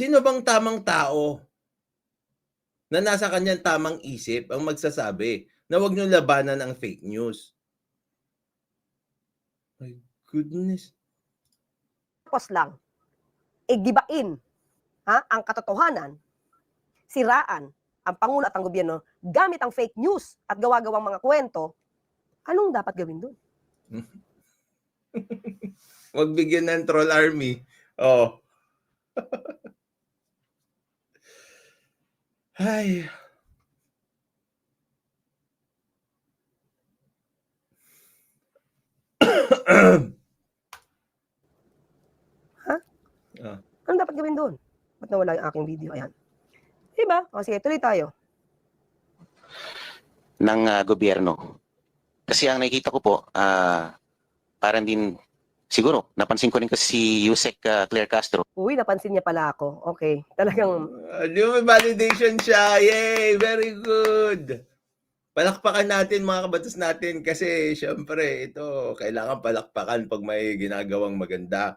Sino bang tamang tao na nasa kanyang tamang isip ang magsasabi na wag niyong labanan ang fake news? My goodness. Tapos lang, igibain ha, ang katotohanan, siraan ang Pangulo at ang gobyerno gamit ang fake news at gawa-gawang mga kwento, anong dapat gawin doon? Wag bigyan ng troll army. Oh. Ay. Anong dapat gawin doon? Ba't nawala yung aking video? Ayan. Diba? O sige, tuloy tayo. ng ah, gobyerno. Kasi ang nakikita ko po, ah, parang din, siguro, napansin ko rin kasi si Yusek ah, Claire Castro, Uy, napansin niya pala ako. Okay. Talagang, Uh, may validation siya? Yay! Very good! Palakpakan natin mga kabatas natin kasi syempre ito kailangan palakpakan pag may ginagawang maganda.